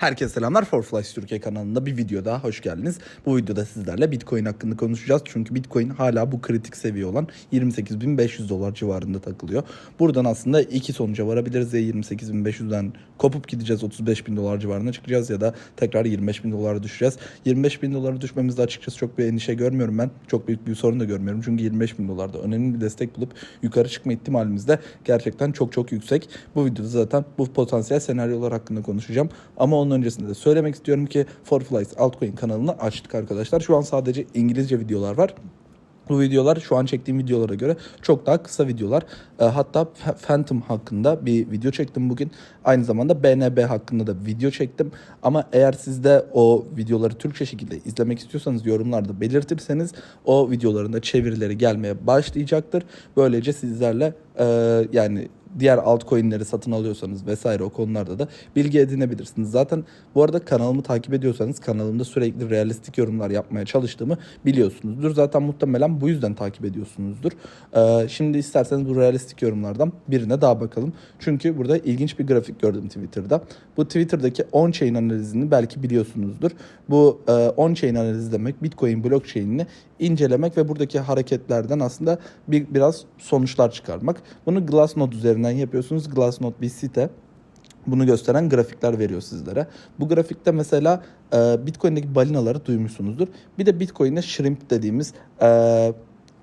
Herkese selamlar. Forflies Türkiye kanalında bir video daha hoş geldiniz. Bu videoda sizlerle Bitcoin hakkında konuşacağız. Çünkü Bitcoin hala bu kritik seviye olan 28.500 dolar civarında takılıyor. Buradan aslında iki sonuca varabiliriz. Ya 28.500'den kopup gideceğiz 35.000 dolar civarına çıkacağız ya da tekrar 25.000 dolara düşeceğiz. 25.000 dolara düşmemizde açıkçası çok bir endişe görmüyorum ben. Çok büyük bir sorun da görmüyorum. Çünkü 25.000 dolarda önemli bir destek bulup yukarı çıkma ihtimalimiz de gerçekten çok çok yüksek. Bu videoda zaten bu potansiyel senaryolar hakkında konuşacağım. Ama onun öncesinde de söylemek istiyorum ki Forflies Altcoin kanalını açtık arkadaşlar. Şu an sadece İngilizce videolar var. Bu videolar şu an çektiğim videolara göre çok daha kısa videolar. E, hatta Phantom hakkında bir video çektim bugün. Aynı zamanda BNB hakkında da video çektim. Ama eğer siz de o videoları Türkçe şekilde izlemek istiyorsanız yorumlarda belirtirseniz o videoların da çevirileri gelmeye başlayacaktır. Böylece sizlerle e, yani diğer altcoin'leri satın alıyorsanız vesaire o konularda da bilgi edinebilirsiniz. Zaten bu arada kanalımı takip ediyorsanız kanalımda sürekli realistik yorumlar yapmaya çalıştığımı biliyorsunuzdur. Zaten muhtemelen bu yüzden takip ediyorsunuzdur. Ee, şimdi isterseniz bu realistik yorumlardan birine daha bakalım. Çünkü burada ilginç bir grafik gördüm Twitter'da. Bu Twitter'daki on-chain analizini belki biliyorsunuzdur. Bu e, on-chain analizi demek Bitcoin blockchain'ini incelemek ve buradaki hareketlerden aslında bir biraz sonuçlar çıkarmak. Bunu Glassnode üzerinden yapıyorsunuz. Glassnode bir site. Bunu gösteren grafikler veriyor sizlere. Bu grafikte mesela e, Bitcoin'deki balinaları duymuşsunuzdur. Bir de Bitcoin'e shrimp dediğimiz e,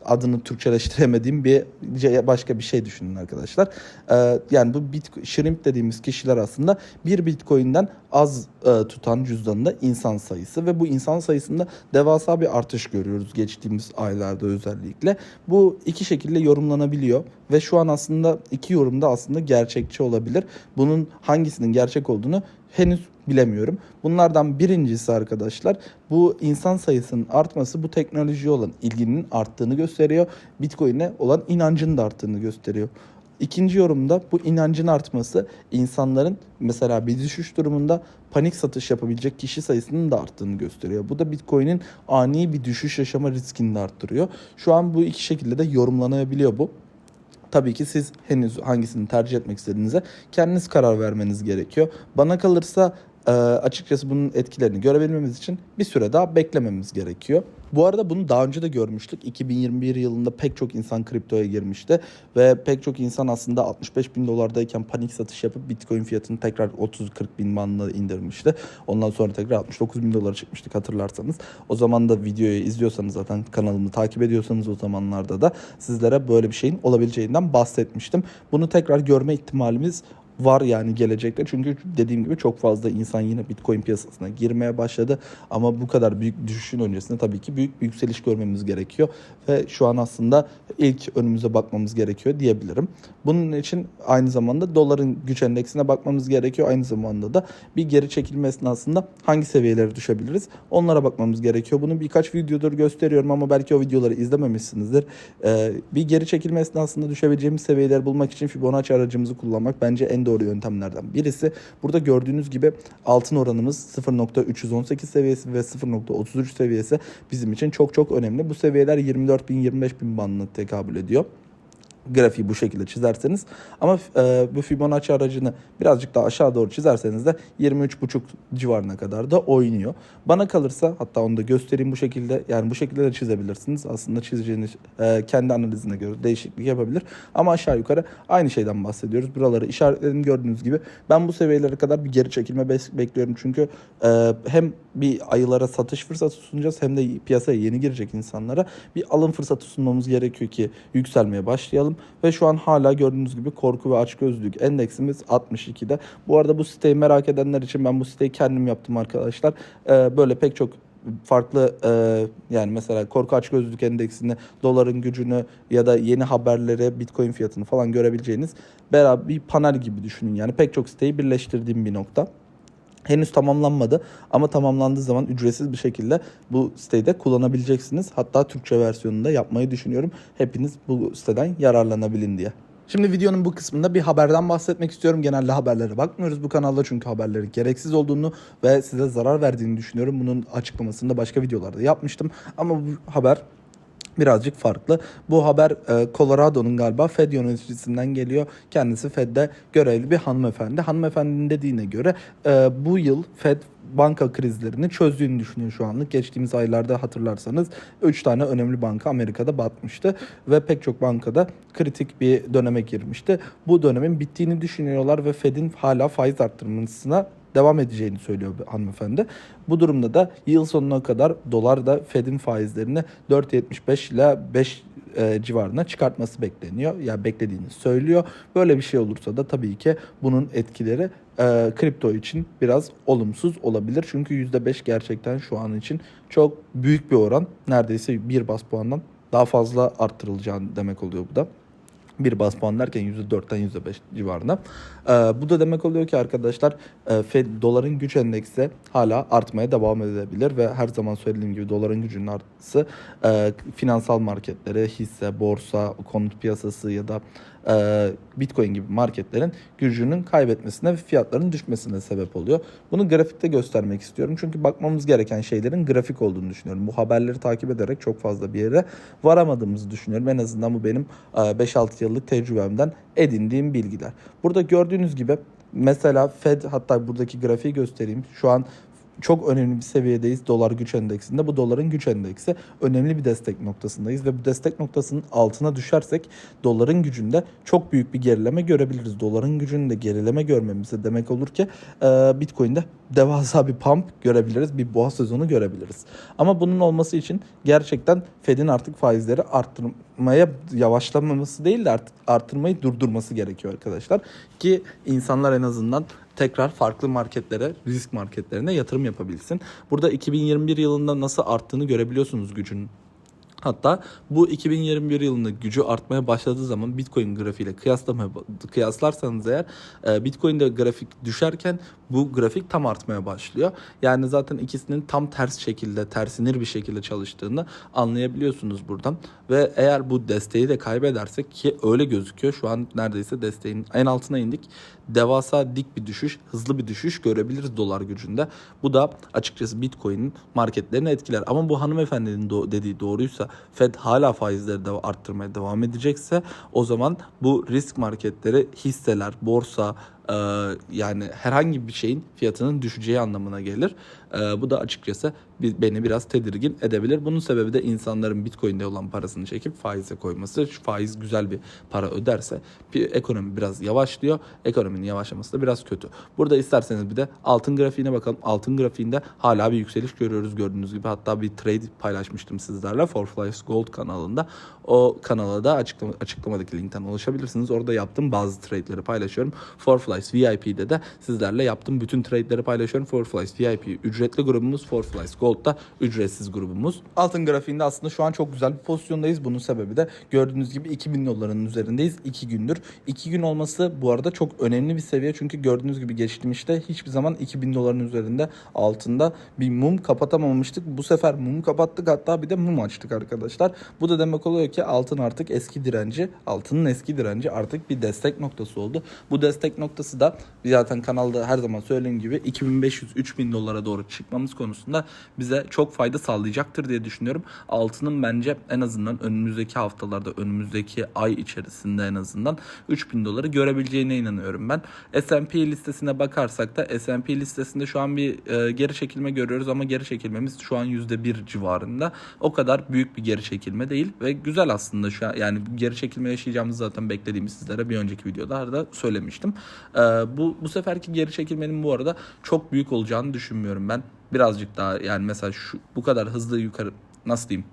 adını Türkçeleştiremediğim bir ce- başka bir şey düşünün arkadaşlar. E, yani bu Bitcoin, shrimp dediğimiz kişiler aslında bir Bitcoin'den az e, tutan cüzdanında insan sayısı ve bu insan sayısında devasa bir artış görüyoruz geçtiğimiz aylarda özellikle. Bu iki şekilde yorumlanabiliyor ve şu an aslında iki yorumda aslında gerçekçi olabilir. Bunun hangisinin gerçek olduğunu henüz bilemiyorum. Bunlardan birincisi arkadaşlar bu insan sayısının artması bu teknolojiye olan ilginin arttığını gösteriyor. Bitcoin'e olan inancın da arttığını gösteriyor. İkinci yorumda bu inancın artması insanların mesela bir düşüş durumunda panik satış yapabilecek kişi sayısının da arttığını gösteriyor. Bu da Bitcoin'in ani bir düşüş yaşama riskini de arttırıyor. Şu an bu iki şekilde de yorumlanabiliyor bu. Tabii ki siz henüz hangisini tercih etmek istediğinize kendiniz karar vermeniz gerekiyor. Bana kalırsa e, açıkçası bunun etkilerini görebilmemiz için bir süre daha beklememiz gerekiyor. Bu arada bunu daha önce de görmüştük. 2021 yılında pek çok insan kriptoya girmişti ve pek çok insan aslında 65 bin dolardayken panik satış yapıp Bitcoin fiyatını tekrar 30-40 bin bandına indirmişti. Ondan sonra tekrar 69 bin dolara çıkmıştık hatırlarsanız. O zaman da videoyu izliyorsanız zaten kanalımı takip ediyorsanız o zamanlarda da sizlere böyle bir şeyin olabileceğinden bahsetmiştim. Bunu tekrar görme ihtimalimiz var yani gelecekte. Çünkü dediğim gibi çok fazla insan yine Bitcoin piyasasına girmeye başladı. Ama bu kadar büyük düşüşün öncesinde tabii ki büyük bir yükseliş görmemiz gerekiyor. Ve şu an aslında ilk önümüze bakmamız gerekiyor diyebilirim. Bunun için aynı zamanda doların güç endeksine bakmamız gerekiyor. Aynı zamanda da bir geri çekilme esnasında hangi seviyelere düşebiliriz onlara bakmamız gerekiyor. Bunu birkaç videodur gösteriyorum ama belki o videoları izlememişsinizdir. Ee, bir geri çekilme esnasında düşebileceğimiz seviyeleri bulmak için Fibonacci aracımızı kullanmak bence en doğru yöntemlerden birisi. Burada gördüğünüz gibi altın oranımız 0.318 seviyesi ve 0.33 seviyesi bizim için çok çok önemli. Bu seviyeler 24 bin 25 bin bandına tekabül ediyor grafiği bu şekilde çizerseniz ama e, bu Fibonacci aracını birazcık daha aşağı doğru çizerseniz de 23.5 civarına kadar da oynuyor. Bana kalırsa hatta onu da göstereyim bu şekilde yani bu şekilde de çizebilirsiniz. Aslında çizeceğiniz e, kendi analizine göre değişiklik yapabilir ama aşağı yukarı aynı şeyden bahsediyoruz. Buraları işaretledim gördüğünüz gibi. Ben bu seviyelere kadar bir geri çekilme bekliyorum çünkü e, hem bir ayılara satış fırsatı sunacağız hem de piyasaya yeni girecek insanlara bir alım fırsatı sunmamız gerekiyor ki yükselmeye başlayalım. Ve şu an hala gördüğünüz gibi korku ve açgözlülük endeksimiz 62'de. Bu arada bu siteyi merak edenler için ben bu siteyi kendim yaptım arkadaşlar. Ee, böyle pek çok farklı e, yani mesela korku açgözlülük endeksini, doların gücünü ya da yeni haberleri, bitcoin fiyatını falan görebileceğiniz beraber bir panel gibi düşünün. Yani pek çok siteyi birleştirdiğim bir nokta. Henüz tamamlanmadı ama tamamlandığı zaman ücretsiz bir şekilde bu siteyi de kullanabileceksiniz. Hatta Türkçe versiyonunu da yapmayı düşünüyorum. Hepiniz bu siteden yararlanabilin diye. Şimdi videonun bu kısmında bir haberden bahsetmek istiyorum. Genelde haberlere bakmıyoruz bu kanalda çünkü haberlerin gereksiz olduğunu ve size zarar verdiğini düşünüyorum. Bunun açıklamasını da başka videolarda yapmıştım. Ama bu haber birazcık farklı. Bu haber e, Colorado'nun galiba Fed yöneticisinden geliyor. Kendisi Fed'de görevli bir hanımefendi. Hanımefendinin dediğine göre e, bu yıl Fed banka krizlerini çözdüğünü düşünüyor şu anlık. Geçtiğimiz aylarda hatırlarsanız 3 tane önemli banka Amerika'da batmıştı ve pek çok bankada kritik bir döneme girmişti. Bu dönemin bittiğini düşünüyorlar ve Fed'in hala faiz arttırmasına devam edeceğini söylüyor hanımefendi. Bu durumda da yıl sonuna kadar dolar da Fed'in faizlerini 4.75 ile 5 e, civarına çıkartması bekleniyor. Yani beklediğini söylüyor. Böyle bir şey olursa da tabii ki bunun etkileri e, kripto için biraz olumsuz olabilir. Çünkü %5 gerçekten şu an için çok büyük bir oran. Neredeyse bir bas puandan daha fazla arttırılacağını demek oluyor bu da bir bas puan derken %4'ten %5 civarında. Ee, bu da demek oluyor ki arkadaşlar e, Fed doların güç endeksi hala artmaya devam edebilir ve her zaman söylediğim gibi doların gücünün artması e, finansal marketlere, hisse, borsa, konut piyasası ya da e, Bitcoin gibi marketlerin gücünün kaybetmesine ve fiyatların düşmesine sebep oluyor. Bunu grafikte göstermek istiyorum. Çünkü bakmamız gereken şeylerin grafik olduğunu düşünüyorum. Bu haberleri takip ederek çok fazla bir yere varamadığımızı düşünüyorum. En azından bu benim e, 5-6 yıllık tecrübemden edindiğim bilgiler. Burada gördüğünüz gibi mesela Fed hatta buradaki grafiği göstereyim. Şu an çok önemli bir seviyedeyiz dolar güç endeksinde. Bu doların güç endeksi önemli bir destek noktasındayız ve bu destek noktasının altına düşersek doların gücünde çok büyük bir gerileme görebiliriz. Doların gücünde gerileme görmemize demek olur ki e, Bitcoin'de devasa bir pump görebiliriz. Bir boğa sezonu görebiliriz. Ama bunun olması için gerçekten Fed'in artık faizleri arttırmaya yavaşlamaması değil de artık arttırmayı durdurması gerekiyor arkadaşlar. Ki insanlar en azından tekrar farklı marketlere, risk marketlerine yatırım yapabilsin. Burada 2021 yılında nasıl arttığını görebiliyorsunuz gücün. Hatta bu 2021 yılında gücü artmaya başladığı zaman Bitcoin grafiğiyle kıyaslamaya kıyaslarsanız eğer e, Bitcoin'de grafik düşerken bu grafik tam artmaya başlıyor. Yani zaten ikisinin tam ters şekilde, tersinir bir şekilde çalıştığını anlayabiliyorsunuz buradan. Ve eğer bu desteği de kaybedersek ki öyle gözüküyor. Şu an neredeyse desteğin en altına indik. Devasa dik bir düşüş, hızlı bir düşüş görebiliriz dolar gücünde. Bu da açıkçası Bitcoin'in marketlerini etkiler. Ama bu hanımefendinin dediği doğruysa Fed hala faizleri de arttırmaya devam edecekse o zaman bu risk marketleri hisseler, borsa, e, yani herhangi bir şeyin fiyatının düşeceği anlamına gelir. E, bu da açıkçası beni biraz tedirgin edebilir. Bunun sebebi de insanların Bitcoin'de olan parasını çekip faize koyması. Şu faiz güzel bir para öderse bir ekonomi biraz yavaşlıyor. Ekonominin yavaşlaması da biraz kötü. Burada isterseniz bir de altın grafiğine bakalım. Altın grafiğinde hala bir yükseliş görüyoruz gördüğünüz gibi. Hatta bir trade paylaşmıştım sizlerle For Flies Gold kanalında. O kanala da açıklama, açıklamadaki linkten ulaşabilirsiniz. Orada yaptığım bazı trade'leri paylaşıyorum. For Flies VIP'de de sizlerle yaptığım bütün trade'leri paylaşıyorum. For Flies VIP ücretli grubumuz, For Flies Gold'da ücretsiz grubumuz. Altın grafiğinde aslında şu an çok güzel bir pozisyondayız. Bunun sebebi de gördüğünüz gibi 2000 doların üzerindeyiz 2 gündür. 2 gün olması bu arada çok önemli bir seviye. Çünkü gördüğünüz gibi geçtiğimizde hiçbir zaman 2000 doların üzerinde altında bir mum kapatamamıştık. Bu sefer mum kapattık hatta bir de mum açtık arkadaşlar. Bu da demek oluyor ki altın artık eski direnci, altının eski direnci artık bir destek noktası oldu. Bu destek noktası da zaten kanalda her zaman söylediğim gibi 2500-3000 dolara doğru çıkmamız konusunda bize çok fayda sağlayacaktır diye düşünüyorum. Altının bence en azından önümüzdeki haftalarda, önümüzdeki ay içerisinde en azından 3000 doları görebileceğine inanıyorum ben. S&P listesine bakarsak da S&P listesinde şu an bir e, geri çekilme görüyoruz ama geri çekilmemiz şu an %1 civarında. O kadar büyük bir geri çekilme değil ve güzel aslında şu an yani geri çekilme yaşayacağımızı zaten beklediğimiz sizlere bir önceki videolarda söylemiştim. E, bu bu seferki geri çekilmenin bu arada çok büyük olacağını düşünmüyorum ben. Birazcık daha yani mesela şu bu kadar hızlı yukarı nasıl diyeyim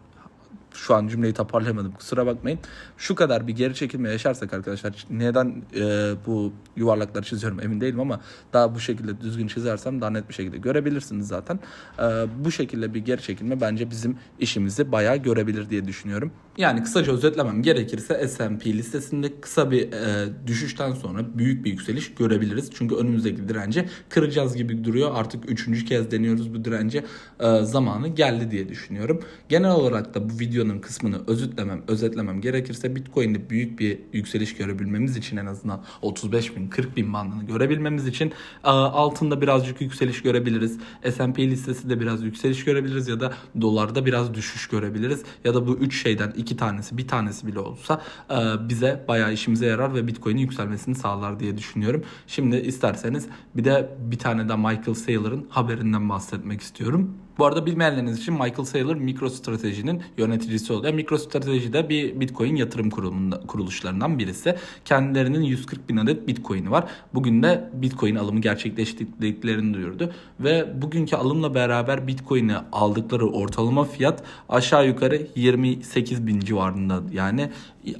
şu an cümleyi toparlayamadım kusura bakmayın. Şu kadar bir geri çekilme yaşarsak arkadaşlar neden e, bu yuvarlakları çiziyorum emin değilim ama daha bu şekilde düzgün çizersem daha net bir şekilde görebilirsiniz zaten. E, bu şekilde bir geri çekilme bence bizim işimizi bayağı görebilir diye düşünüyorum. Yani kısaca özetlemem gerekirse S&P listesinde kısa bir e, düşüşten sonra büyük bir yükseliş görebiliriz. Çünkü önümüzdeki direnci kıracağız gibi duruyor. Artık üçüncü kez deniyoruz bu direnci. E, zamanı geldi diye düşünüyorum. Genel olarak da bu videonun kısmını özetlemem, özetlemem gerekirse Bitcoin'de büyük bir yükseliş görebilmemiz için en azından 35 bin 40 bin bandını görebilmemiz için e, altında birazcık yükseliş görebiliriz. S&P listesi de biraz yükseliş görebiliriz ya da dolarda biraz düşüş görebiliriz. Ya da bu üç şeyden iki tanesi bir tanesi bile olsa e, bize bayağı işimize yarar ve Bitcoin'in yükselmesini sağlar diye düşünüyorum. Şimdi isterseniz bir de bir tane de Michael Saylor'ın haberinden bahsetmek istiyorum. Bu arada bilmeyenleriniz için Michael Saylor MicroStrategy'nin yöneticisi oluyor. MicroStrategy de bir Bitcoin yatırım kurulunda, kuruluşlarından birisi. Kendilerinin 140 bin adet Bitcoin'i var. Bugün de Bitcoin alımı gerçekleştirdiklerini duyurdu. Ve bugünkü alımla beraber Bitcoin'i aldıkları ortalama fiyat aşağı yukarı 28 bin civarında. Yani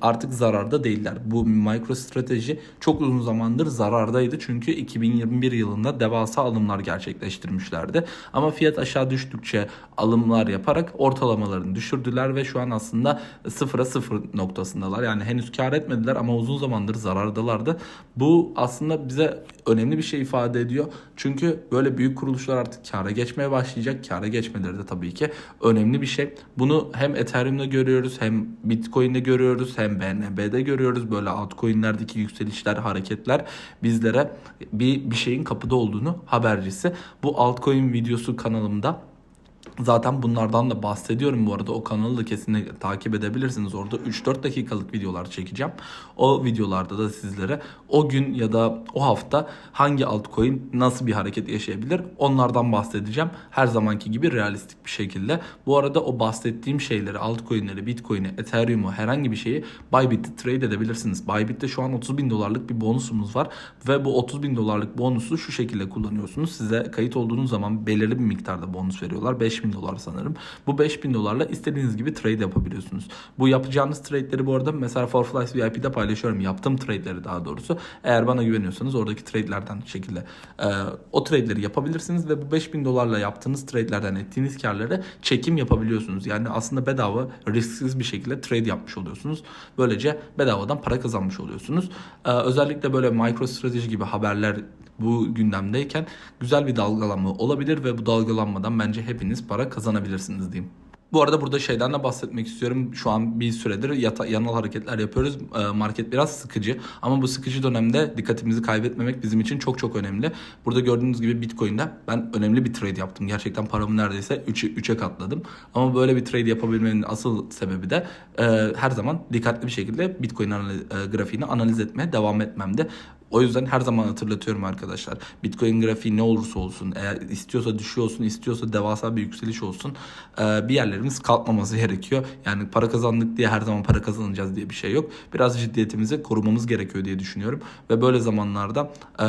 artık zararda değiller. Bu MicroStrategy çok uzun zamandır zarardaydı. Çünkü 2021 yılında devasa alımlar gerçekleştirmişlerdi. Ama fiyat aşağı düştükçe alımlar yaparak ortalamalarını düşürdüler ve şu an aslında sıfıra sıfır noktasındalar. Yani henüz kar etmediler ama uzun zamandır zarardalardı. Bu aslında bize önemli bir şey ifade ediyor. Çünkü böyle büyük kuruluşlar artık kâra geçmeye başlayacak. Kâra geçmeleri de tabii ki önemli bir şey. Bunu hem Ethereum'da görüyoruz hem Bitcoin'de görüyoruz hem BNB'de görüyoruz. Böyle altcoin'lerdeki yükselişler, hareketler bizlere bir, bir şeyin kapıda olduğunu habercisi. Bu altcoin videosu kanalımda Zaten bunlardan da bahsediyorum bu arada. O kanalı da kesinlikle takip edebilirsiniz. Orada 3-4 dakikalık videolar çekeceğim. O videolarda da sizlere o gün ya da o hafta hangi altcoin nasıl bir hareket yaşayabilir onlardan bahsedeceğim. Her zamanki gibi realistik bir şekilde. Bu arada o bahsettiğim şeyleri, altcoin'leri, bitcoin'i, ethereum'u herhangi bir şeyi Bybit'te trade edebilirsiniz. Bybit'te şu an 30 bin dolarlık bir bonusumuz var. Ve bu 30 bin dolarlık bonusu şu şekilde kullanıyorsunuz. Size kayıt olduğunuz zaman belirli bir miktarda bonus veriyorlar. 5 5000 dolar sanırım. Bu 5000 dolarla istediğiniz gibi trade yapabiliyorsunuz. Bu yapacağınız trade'leri bu arada mesela Forflies VIP'de paylaşıyorum. Yaptığım trade'leri daha doğrusu. Eğer bana güveniyorsanız oradaki trade'lerden şekilde e, o trade'leri yapabilirsiniz ve bu 5000 dolarla yaptığınız trade'lerden ettiğiniz karları çekim yapabiliyorsunuz. Yani aslında bedava risksiz bir şekilde trade yapmış oluyorsunuz. Böylece bedavadan para kazanmış oluyorsunuz. E, özellikle böyle MicroStrategy gibi haberler bu gündemdeyken güzel bir dalgalanma olabilir ve bu dalgalanmadan bence hepiniz para kazanabilirsiniz diyeyim. Bu arada burada şeyden de bahsetmek istiyorum. Şu an bir süredir yata, yanal hareketler yapıyoruz. E, market biraz sıkıcı. Ama bu sıkıcı dönemde dikkatimizi kaybetmemek bizim için çok çok önemli. Burada gördüğünüz gibi Bitcoin'de ben önemli bir trade yaptım. Gerçekten paramı neredeyse 3'e 3'e katladım. Ama böyle bir trade yapabilmenin asıl sebebi de e, her zaman dikkatli bir şekilde Bitcoin analiz, e, grafiğini analiz etmeye devam etmemdi. O yüzden her zaman hatırlatıyorum arkadaşlar. Bitcoin grafiği ne olursa olsun eğer istiyorsa düşüyor olsun istiyorsa devasa bir yükseliş olsun e, bir yerlerimiz kalkmaması gerekiyor. Yani para kazandık diye her zaman para kazanacağız diye bir şey yok. Biraz ciddiyetimizi korumamız gerekiyor diye düşünüyorum. Ve böyle zamanlarda e,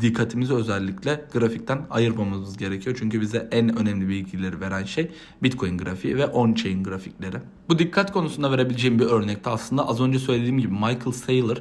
dikkatimizi özellikle grafikten ayırmamamız gerekiyor. Çünkü bize en önemli bilgileri veren şey Bitcoin grafiği ve on-chain grafikleri. Bu dikkat konusunda verebileceğim bir örnekte aslında az önce söylediğim gibi Michael Saylor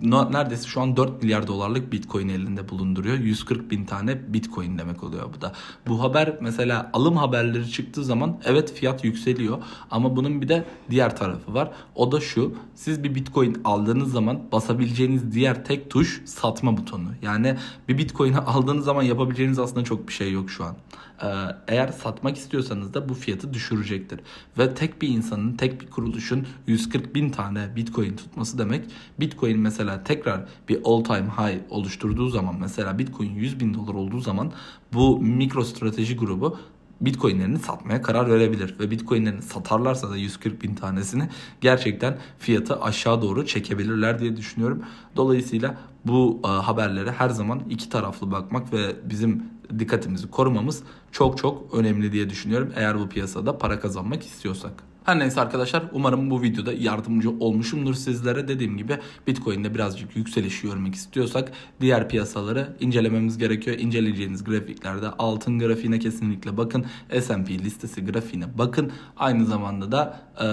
neredeyse şu an 4 milyar dolarlık bitcoin elinde bulunduruyor. 140 bin tane bitcoin demek oluyor bu da. Bu haber mesela alım haberleri çıktığı zaman evet fiyat yükseliyor ama bunun bir de diğer tarafı var. O da şu siz bir bitcoin aldığınız zaman basabileceğiniz diğer tek tuş satma butonu. Yani bir bitcoin'i aldığınız zaman yapabileceğiniz aslında çok bir şey yok şu an. Ee, eğer satmak istiyorsanız da bu fiyatı düşürecektir. Ve tek bir insanın, tek bir kuruluşun 140 bin tane bitcoin tutması demek bitcoin mesela tekrar bir all time high oluşturduğu zaman mesela bitcoin 100 bin dolar olduğu zaman bu mikro strateji grubu Bitcoin'lerini satmaya karar verebilir. Ve Bitcoin'lerini satarlarsa da 140 bin tanesini gerçekten fiyatı aşağı doğru çekebilirler diye düşünüyorum. Dolayısıyla bu e, haberlere her zaman iki taraflı bakmak ve bizim dikkatimizi korumamız çok çok önemli diye düşünüyorum. Eğer bu piyasada para kazanmak istiyorsak. Her neyse arkadaşlar umarım bu videoda yardımcı olmuşumdur sizlere. Dediğim gibi Bitcoin'de birazcık yükseliş görmek istiyorsak diğer piyasaları incelememiz gerekiyor. İnceleyeceğiniz grafiklerde altın grafiğine kesinlikle bakın. S&P listesi grafiğine bakın. Aynı zamanda da e,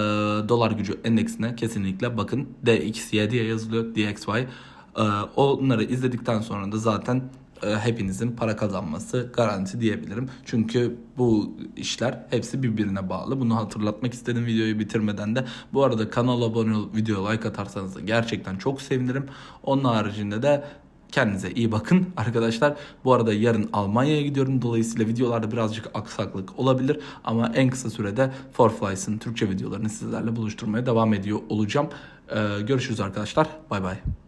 dolar gücü endeksine kesinlikle bakın. DXY diye yazılıyor. DXY. E, onları izledikten sonra da zaten hepinizin para kazanması garanti diyebilirim. Çünkü bu işler hepsi birbirine bağlı. Bunu hatırlatmak istedim videoyu bitirmeden de. Bu arada kanala abone olup videoya like atarsanız da gerçekten çok sevinirim. Onun haricinde de Kendinize iyi bakın arkadaşlar. Bu arada yarın Almanya'ya gidiyorum. Dolayısıyla videolarda birazcık aksaklık olabilir. Ama en kısa sürede Forflies'ın Türkçe videolarını sizlerle buluşturmaya devam ediyor olacağım. Ee, görüşürüz arkadaşlar. Bay bay.